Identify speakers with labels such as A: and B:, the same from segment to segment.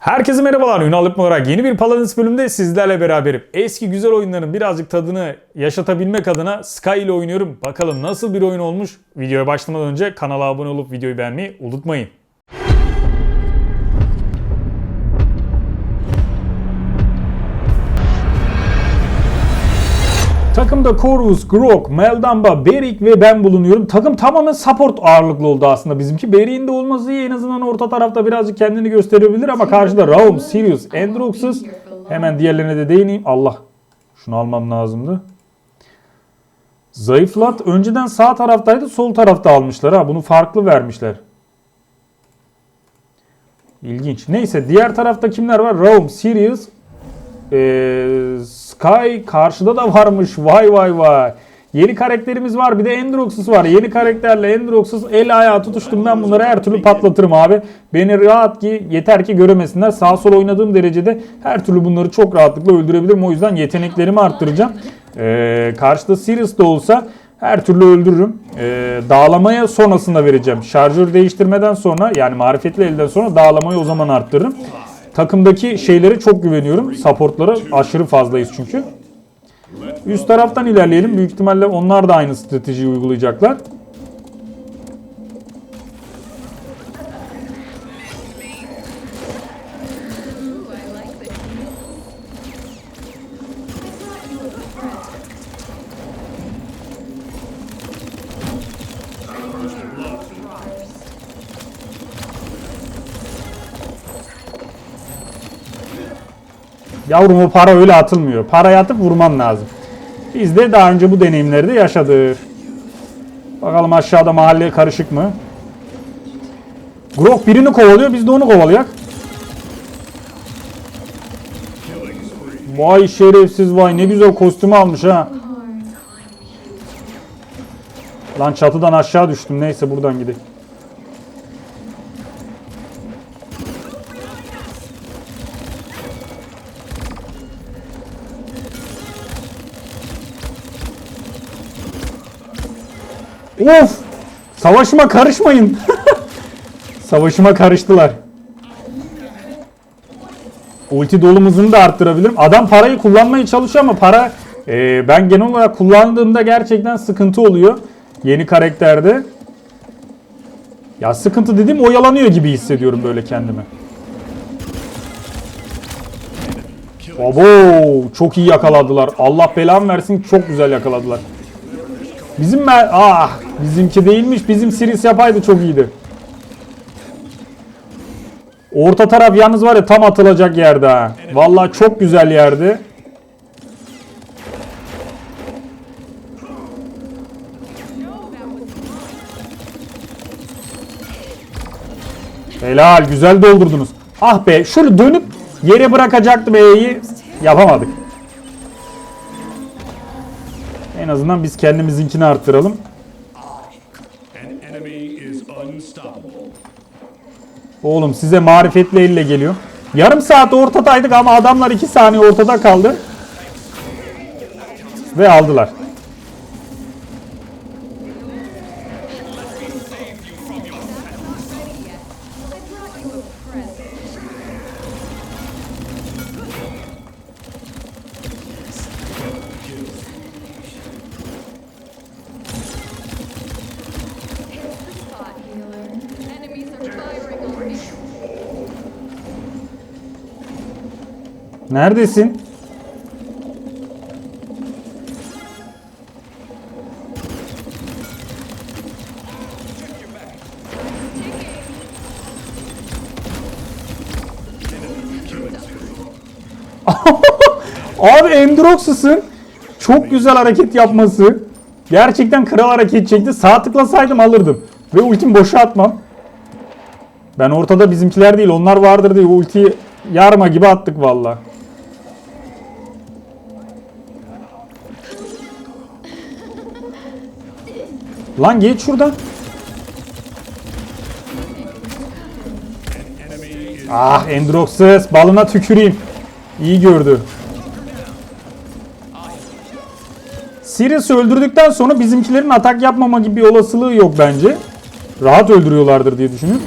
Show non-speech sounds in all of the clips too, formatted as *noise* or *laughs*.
A: Herkese merhabalar. Ünal olarak yeni bir Paladins bölümünde sizlerle beraberim. Eski güzel oyunların birazcık tadını yaşatabilmek adına Sky ile oynuyorum. Bakalım nasıl bir oyun olmuş? Videoya başlamadan önce kanala abone olup videoyu beğenmeyi unutmayın. Takımda Corvus, Grok, Meldamba, Berik ve ben bulunuyorum. Takım tamamen support ağırlıklı oldu aslında bizimki. Berik'in de olması iyi. En azından orta tarafta birazcık kendini gösterebilir ama karşıda Raum, Sirius, Androxus. Hemen diğerlerine de değineyim. Allah. Şunu almam lazımdı. Zayıflat. Önceden sağ taraftaydı. Sol tarafta almışlar ha. Bunu farklı vermişler. İlginç. Neyse diğer tarafta kimler var? Raum, Sirius, ee, Sky karşıda da varmış. Vay vay vay. Yeni karakterimiz var. Bir de Endroxus var. Yeni karakterle Endroxus el ayağı tutuştum. Ben bunları her türlü patlatırım abi. Beni rahat ki yeter ki göremesinler. Sağ sol oynadığım derecede her türlü bunları çok rahatlıkla öldürebilirim. O yüzden yeteneklerimi arttıracağım. Ee, karşıda Sirius da olsa her türlü öldürürüm. Ee, dağlamaya sonrasında vereceğim. Şarjör değiştirmeden sonra yani marifetli elden sonra dağlamayı o zaman arttırırım. Takımdaki şeylere çok güveniyorum. Supportlara aşırı fazlayız çünkü. Üst taraftan ilerleyelim. Büyük ihtimalle onlar da aynı stratejiyi uygulayacaklar. Yavrum o para öyle atılmıyor. Parayı atıp vurman lazım. Biz de daha önce bu deneyimleri de yaşadık. Bakalım aşağıda mahalle karışık mı? Grok birini kovalıyor, biz de onu kovalayak. Vay şerefsiz vay ne güzel kostümü almış ha. Lan çatıdan aşağı düştüm. Neyse buradan gidelim. Of! Savaşıma karışmayın. *laughs* Savaşıma karıştılar. Ulti dolumuzunu da arttırabilirim. Adam parayı kullanmaya çalışıyor ama para e, ben genel olarak kullandığımda gerçekten sıkıntı oluyor. Yeni karakterde. Ya sıkıntı dediğim oyalanıyor gibi hissediyorum böyle kendimi. Abo çok iyi yakaladılar. Allah belamı versin çok güzel yakaladılar. Bizim mer ah bizimki değilmiş. Bizim Siris yapaydı çok iyiydi. Orta taraf yalnız var ya tam atılacak yerde ha. Vallahi çok güzel yerdi. Helal güzel doldurdunuz. Ah be şunu dönüp yere bırakacaktım E'yi yapamadık. Azından biz kendimizinkini arttıralım. Oğlum size marifetli elle geliyor. Yarım saat ortadaydık ama adamlar 2 saniye ortada kaldı. Ve aldılar. Neredesin? *laughs* Abi Endroxus'un çok güzel hareket yapması. Gerçekten kral hareket çekti. Sağ tıklasaydım alırdım. Ve ultimi boşa atmam. Ben ortada bizimkiler değil onlar vardır diye ultiyi yarma gibi attık valla. Lan geç şurada. Ah Endroxes balına tüküreyim. İyi gördü. Sirius öldürdükten sonra bizimkilerin atak yapmama gibi bir olasılığı yok bence. Rahat öldürüyorlardır diye düşünüyorum.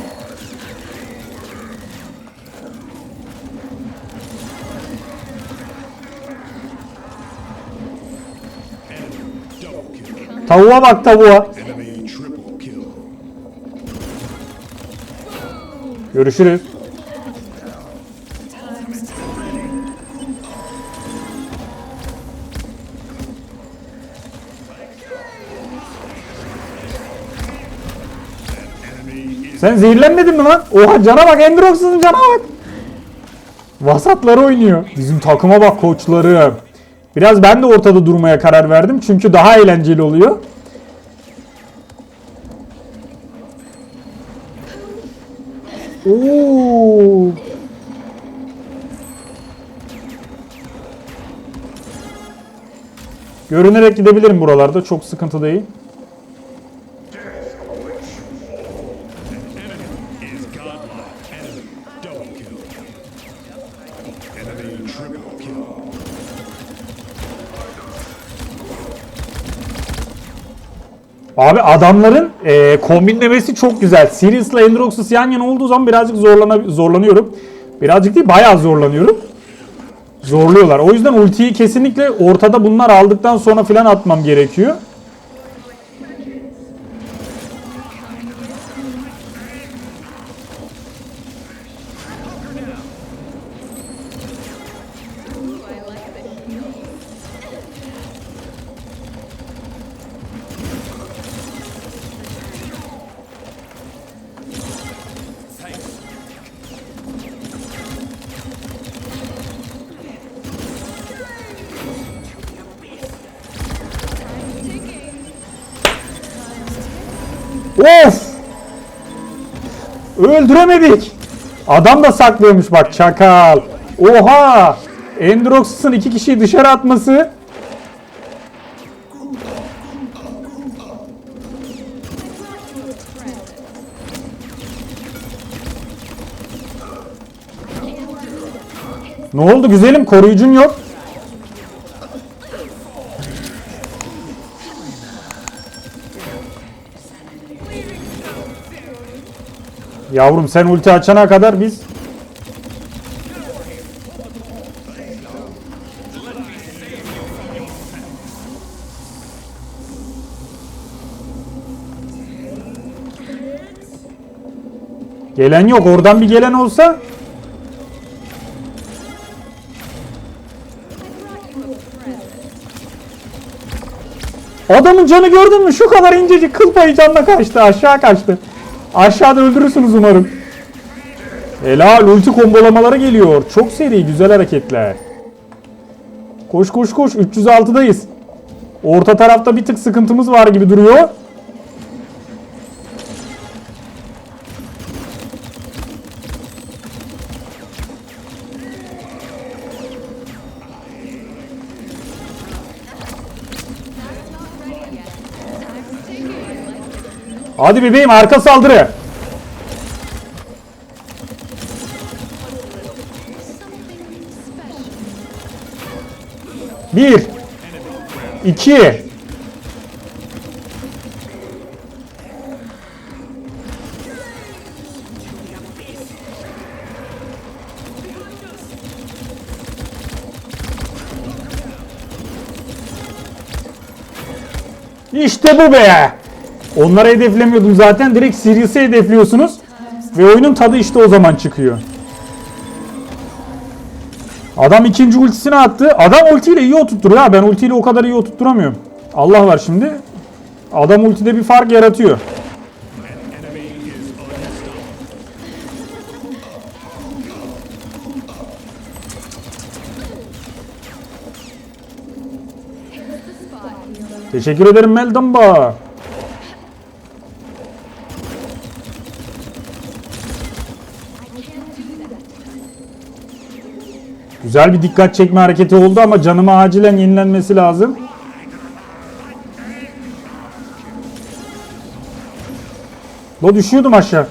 A: Tavuğa bak tavuğa. Görüşürüz. Sen zehirlenmedin mi lan? Oha cana bak Endrox'un cana bak. Vasatları oynuyor. Bizim takıma bak koçları. Biraz ben de ortada durmaya karar verdim. Çünkü daha eğlenceli oluyor. Oo. Görünerek gidebilirim buralarda. Çok sıkıntı değil. Abi adamların e, kombinlemesi çok güzel. Sirius'la Endroxus yan yana olduğu zaman birazcık zorlana, zorlanıyorum. Birazcık değil bayağı zorlanıyorum. Zorluyorlar. O yüzden ultiyi kesinlikle ortada bunlar aldıktan sonra filan atmam gerekiyor. Of! Öldüremedik. Adam da saklıyormuş bak çakal. Oha! Endroxus'un iki kişiyi dışarı atması Ne oldu güzelim? Koruyucun yok. Yavrum sen ulti açana kadar biz Gelen yok. Oradan bir gelen olsa Adamın canı gördün mü? Şu kadar incecik kıl payı canla kaçtı. Aşağı kaçtı. Aşağıda öldürürsünüz umarım. Helal ulti kombolamaları geliyor. Çok seri güzel hareketler. Koş koş koş 306'dayız. Orta tarafta bir tık sıkıntımız var gibi duruyor. Hadi bebeğim arka saldırı. Bir. iki. İşte bu be. Onları hedeflemiyordum zaten. Direkt Sirius'u hedefliyorsunuz. Ve oyunun tadı işte o zaman çıkıyor. Adam ikinci ultisini attı. Adam ultiyle iyi oturtturuyor. Ben ultiyle o kadar iyi oturtturamıyorum. Allah var şimdi. Adam ultide bir fark yaratıyor. Teşekkür ederim Meldamba. Güzel bir dikkat çekme hareketi oldu ama canıma acilen yenilenmesi lazım. Lo düşüyordum aşağı.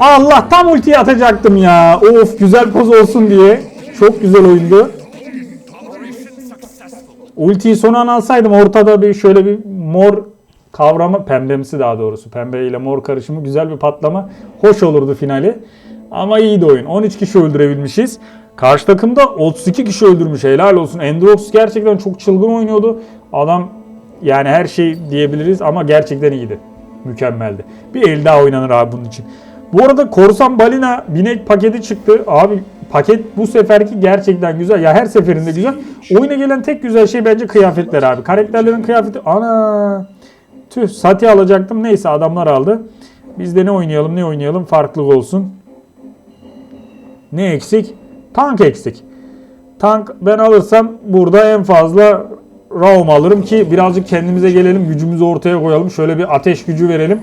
A: Allah tam ultiyi atacaktım ya. Of güzel poz olsun diye. Çok güzel oyundu. Ultiyi son an alsaydım ortada bir şöyle bir mor kavramı pembemsi daha doğrusu. Pembe ile mor karışımı güzel bir patlama. Hoş olurdu finali. Ama iyiydi oyun. 13 kişi öldürebilmişiz. Karşı takımda 32 kişi öldürmüş. Helal olsun. Endrox gerçekten çok çılgın oynuyordu. Adam yani her şey diyebiliriz ama gerçekten iyiydi. Mükemmeldi. Bir el daha oynanır abi bunun için. Bu arada Korsan Balina binek paketi çıktı. Abi paket bu seferki gerçekten güzel. Ya her seferinde güzel. Oyuna gelen tek güzel şey bence kıyafetler abi. Karakterlerin kıyafeti ana tüh Sati alacaktım. Neyse adamlar aldı. Biz de ne oynayalım ne oynayalım farklılık olsun. Ne eksik? Tank eksik. Tank ben alırsam burada en fazla Raum alırım ki birazcık kendimize gelelim, gücümüzü ortaya koyalım. Şöyle bir ateş gücü verelim.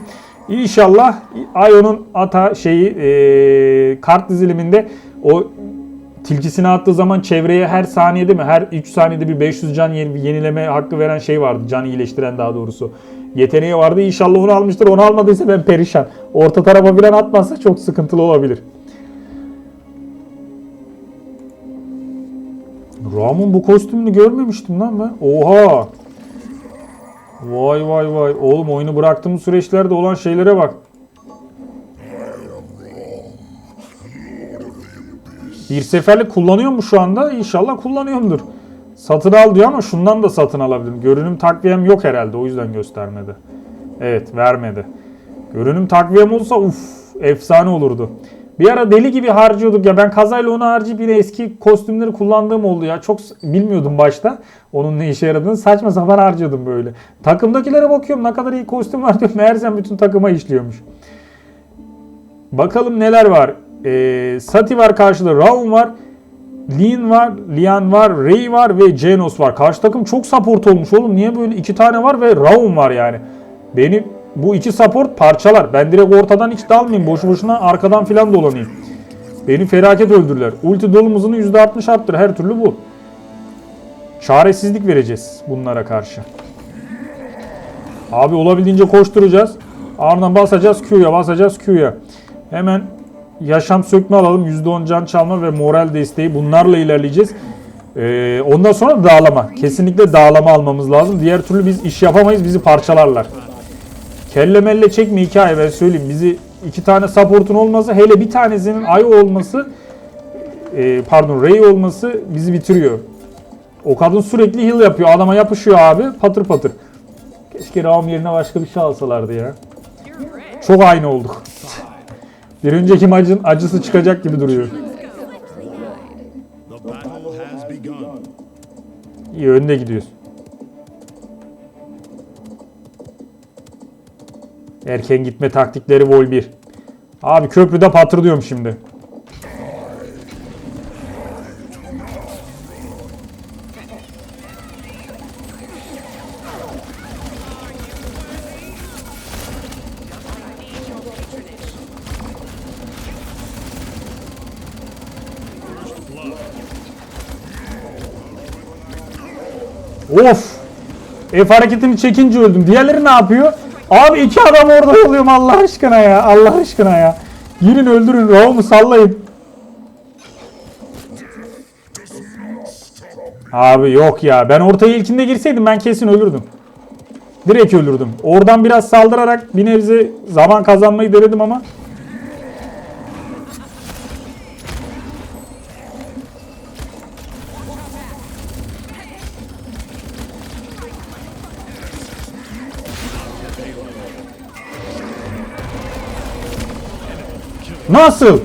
A: İnşallah Ion'un ata şeyi eee, kart diziliminde o tilkisini attığı zaman çevreye her saniyede mi her 3 saniyede bir 500 can yeni- yenileme hakkı veren şey vardı. Can iyileştiren daha doğrusu. Yeteneği vardı. İnşallah onu almıştır. Onu almadıysa ben perişan. Orta tarafa falan atmazsa çok sıkıntılı olabilir. Ram'ın bu kostümünü görmemiştim lan ben. Oha! Vay vay vay. Oğlum oyunu bıraktığımız süreçlerde olan şeylere bak. Bir seferlik kullanıyor mu şu anda? İnşallah kullanıyorumdur. Satın al diyor ama şundan da satın alabilirim. Görünüm takviyem yok herhalde. O yüzden göstermedi. Evet vermedi. Görünüm takviyem olsa uf efsane olurdu. Bir ara deli gibi harcıyorduk ya ben kazayla onu harcayıp yine eski kostümleri kullandığım oldu ya. Çok bilmiyordum başta onun ne işe yaradığını. Saçma sapan harcıyordum böyle. Takımdakilere bakıyorum ne kadar iyi kostüm var *laughs* diyorum. Meğersem bütün takıma işliyormuş. Bakalım neler var. Ee, Sati var karşıda. Raum var. Lin var. Lian var. Rey var ve Genos var. Karşı takım çok support olmuş oğlum. Niye böyle iki tane var ve Raum var yani. Beni bu iki support parçalar. Ben direkt ortadan hiç dalmayayım. Boşu boşuna arkadan filan dolanayım. Beni felaket öldürürler. Ulti dolumuzunu %60 arttır. Her türlü bu. Çaresizlik vereceğiz bunlara karşı. Abi olabildiğince koşturacağız. Ardından basacağız Q'ya basacağız Q'ya. Hemen yaşam sökme alalım. %10 can çalma ve moral desteği bunlarla ilerleyeceğiz. Ee, ondan sonra dağlama. Kesinlikle dağlama almamız lazım. Diğer türlü biz iş yapamayız. Bizi parçalarlar. Kelle melle çekme hikaye ben söyleyeyim. Bizi iki tane support'un olması hele bir tanesinin ay olması e, pardon Ray olması bizi bitiriyor. O kadın sürekli heal yapıyor. Adama yapışıyor abi patır patır. Keşke Raum yerine başka bir şey alsalardı ya. Çok aynı olduk. Bir önceki maçın acısı çıkacak gibi duruyor. İyi önde gidiyoruz. Erken gitme taktikleri vol 1. Abi köprüde patırlıyorum şimdi. Of! F hareketini çekince öldüm. Diğerleri ne yapıyor? Abi iki adam orada oluyorum Allah aşkına ya. Allah aşkına ya. Girin öldürün. Raum'u sallayın. Abi yok ya. Ben ortaya ilkinde girseydim ben kesin ölürdüm. Direkt ölürdüm. Oradan biraz saldırarak bir nebze zaman kazanmayı denedim ama Nasıl?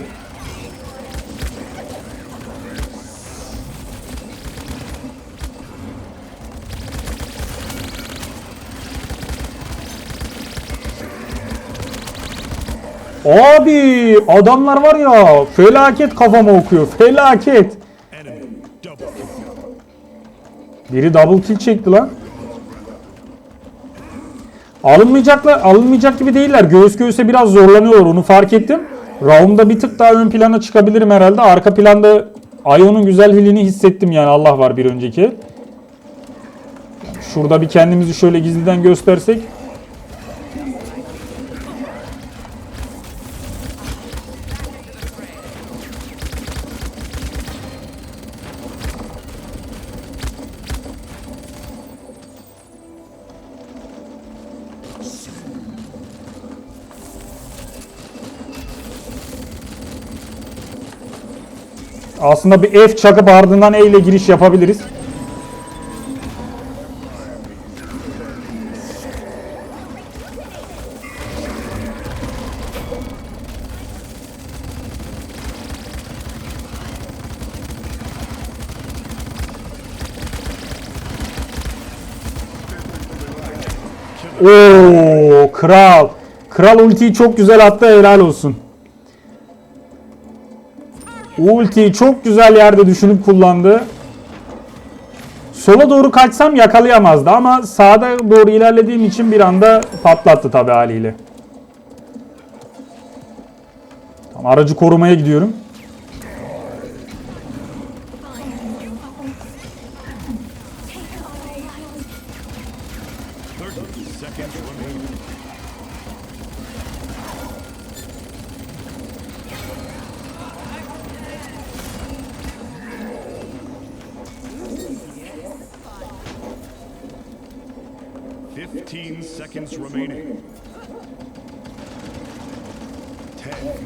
A: Abi adamlar var ya felaket kafama okuyor. Felaket. Biri double kill çekti lan. Alınmayacaklar, alınmayacak gibi değiller. Göğüs göğüse biraz zorlanıyorlar onu fark ettim. Round'da bir tık daha ön plana çıkabilirim herhalde. Arka planda Ion'un güzel hilini hissettim yani Allah var bir önceki. Şurada bir kendimizi şöyle gizliden göstersek. Aslında bir F çakıp ardından E ile giriş yapabiliriz. Oo, kral. Kral ultiyi çok güzel attı helal olsun. Ultiyi çok güzel yerde düşünüp kullandı. Sola doğru kaçsam yakalayamazdı ama sağda doğru ilerlediğim için bir anda patlattı tabi haliyle. Tamam, aracı korumaya gidiyorum.
B: 15 seconds remaining.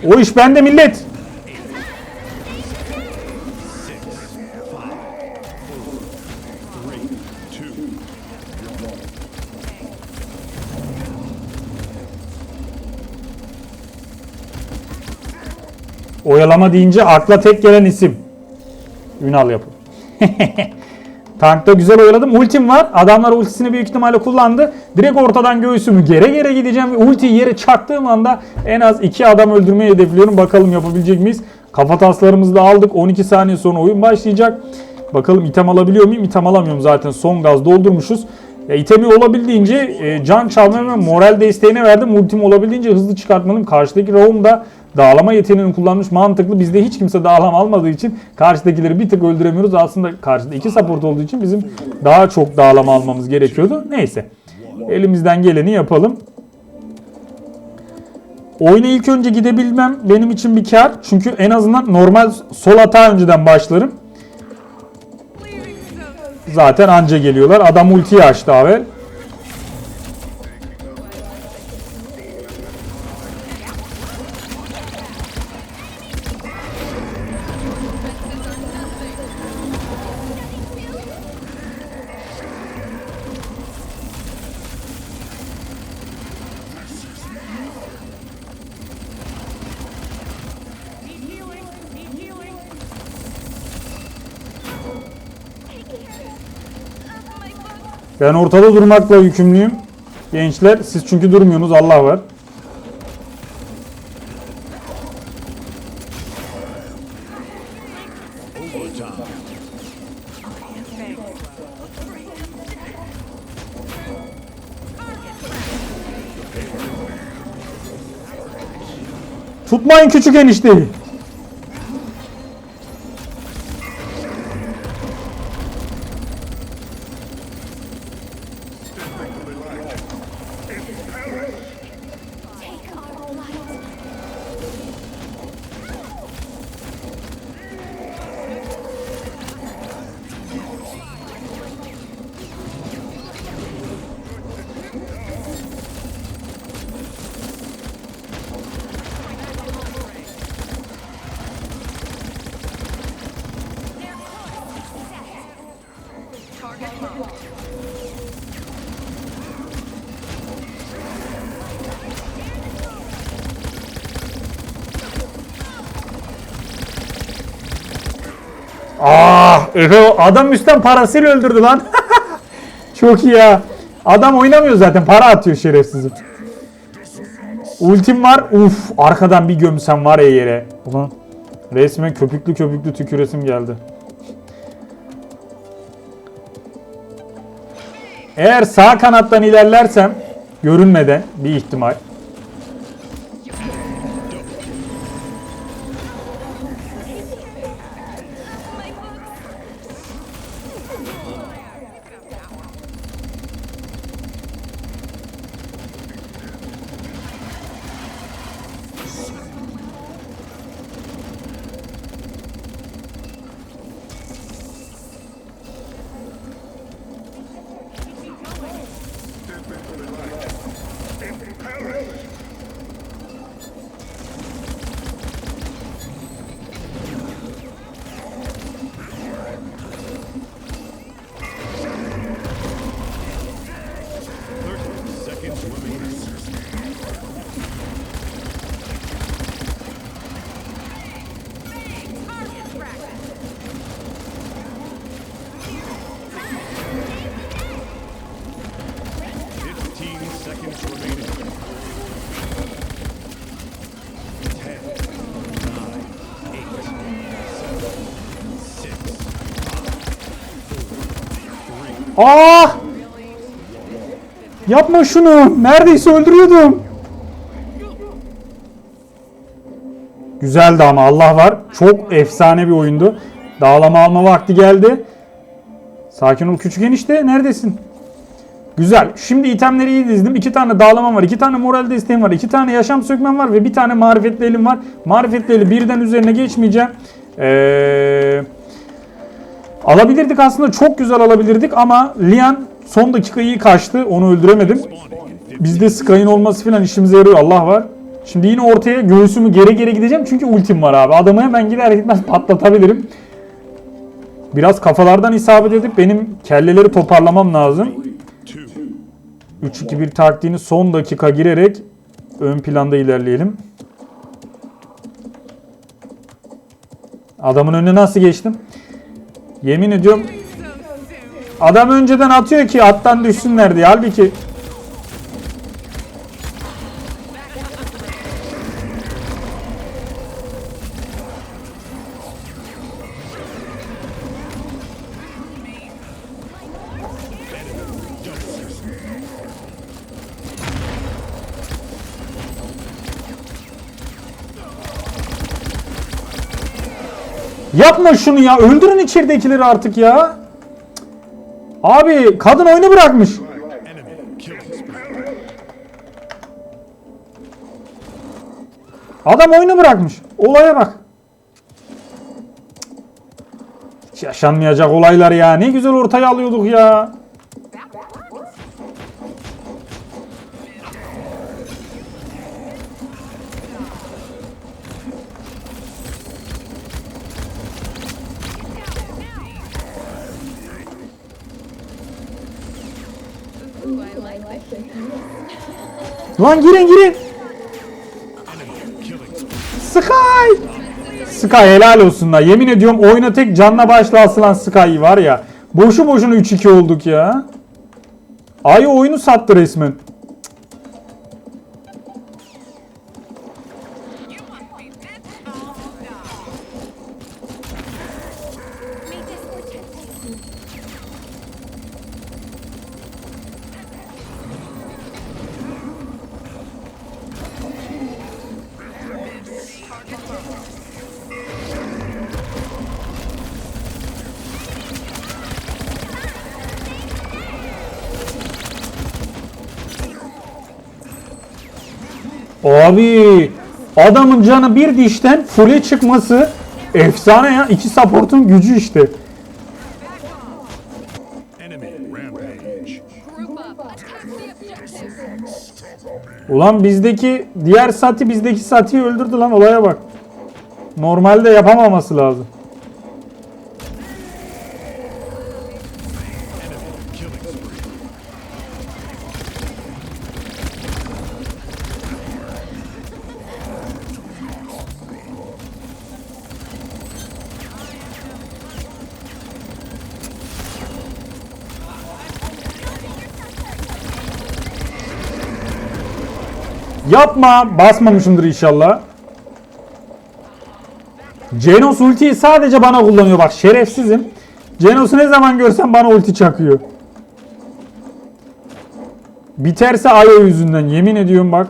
A: O iş bende millet. Oyalama deyince akla tek gelen isim. Ünal yapın. *laughs* Tankta güzel oyaladım. Ultim var. Adamlar ultisini büyük ihtimalle kullandı. Direkt ortadan göğsümü gere gere gideceğim ultiyi yere çaktığım anda en az iki adam öldürmeyi hedefliyorum. Bakalım yapabilecek miyiz? Kafa taslarımızı da aldık. 12 saniye sonra oyun başlayacak. Bakalım item alabiliyor muyum? İtem alamıyorum zaten. Son gaz doldurmuşuz. Ya itemi olabildiğince e, can çalma ve moral desteğine verdim. Ultimi olabildiğince hızlı çıkartmalıyım. Karşıdaki Raum da dağlama yeteneğini kullanmış. Mantıklı. Bizde hiç kimse dağlama almadığı için karşıdakileri bir tık öldüremiyoruz. Aslında karşıda iki support olduğu için bizim daha çok dağlama almamız gerekiyordu. Neyse. Elimizden geleni yapalım. Oyuna ilk önce gidebilmem benim için bir kar. Çünkü en azından normal sol hata önceden başlarım. Zaten anca geliyorlar. Adam ultiyi açtı Avel. Ben ortada durmakla yükümlüyüm. Gençler siz çünkü durmuyorsunuz Allah var. Tutmayın küçük enişteyi. Efe adam üstten parasıyla öldürdü lan. *laughs* Çok iyi ya. Adam oynamıyor zaten. Para atıyor şerefsizim. Ultim var. Uf, arkadan bir gömsem var ya yere. Ulan resmen köpüklü köpüklü tüküresim geldi. Eğer sağ kanattan ilerlersem görünmeden bir ihtimal. Ah! Yapma şunu. Neredeyse öldürüyordum. Güzeldi ama Allah var. Çok efsane bir oyundu. Dağlama alma vakti geldi. Sakin ol küçük enişte. Neredesin? Güzel. Şimdi itemleri iyi dizdim. İki tane dağlamam var. iki tane moral desteğim var. iki tane yaşam sökmem var. Ve bir tane marifetli elim var. Marifetli eli birden üzerine geçmeyeceğim. Eee... Alabilirdik aslında çok güzel alabilirdik ama Lian son dakika iyi kaçtı. Onu öldüremedim. Bizde Sky'ın olması falan işimize yarıyor Allah var. Şimdi yine ortaya göğsümü geri geri gideceğim çünkü ultim var abi. Adamı hemen gider gitmez *laughs* patlatabilirim. Biraz kafalardan isabet edip benim kelleleri toparlamam lazım. 3-2-1 taktiğini son dakika girerek ön planda ilerleyelim. Adamın önüne nasıl geçtim? Yemin ediyorum adam önceden atıyor ki attan düşsünler diye. Halbuki Yapma şunu ya. Öldürün içeridekileri artık ya. Abi kadın oyunu bırakmış. Adam oyunu bırakmış. Olaya bak. Hiç yaşanmayacak olaylar ya. Ne güzel ortaya alıyorduk ya. Lan girin girin. Sky. Sky helal olsun da. Yemin ediyorum oyuna tek canla başla asılan Sky var ya. Boşu boşuna 3-2 olduk ya. Ay oyunu sattı resmen. Abi adamın canı bir dişten full'e çıkması efsane ya. İki support'un gücü işte. Ulan bizdeki diğer Sati bizdeki Sati'yi öldürdü lan olaya bak. Normalde yapamaması lazım. Yapma. Basmamışımdır inşallah. Genos ultiyi sadece bana kullanıyor bak şerefsizim. Genos'u ne zaman görsem bana ulti çakıyor. Biterse Ayo yüzünden yemin ediyorum bak.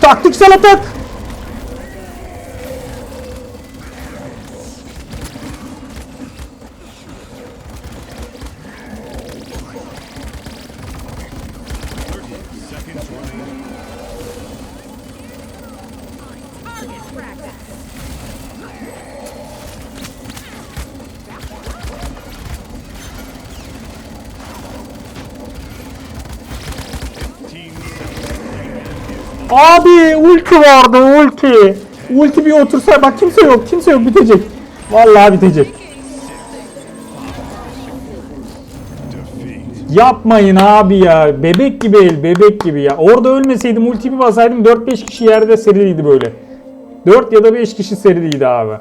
A: Taktiksel atak. Abi ulti vardı ulti. Ulti bir otursa bak kimse yok kimse yok bitecek. Vallahi bitecek. Yapmayın abi ya. Bebek gibi el bebek gibi ya. Orada ölmeseydim ulti bir basaydım 4-5 kişi yerde seriliydi böyle. 4 ya da 5 kişi seriliydi abi.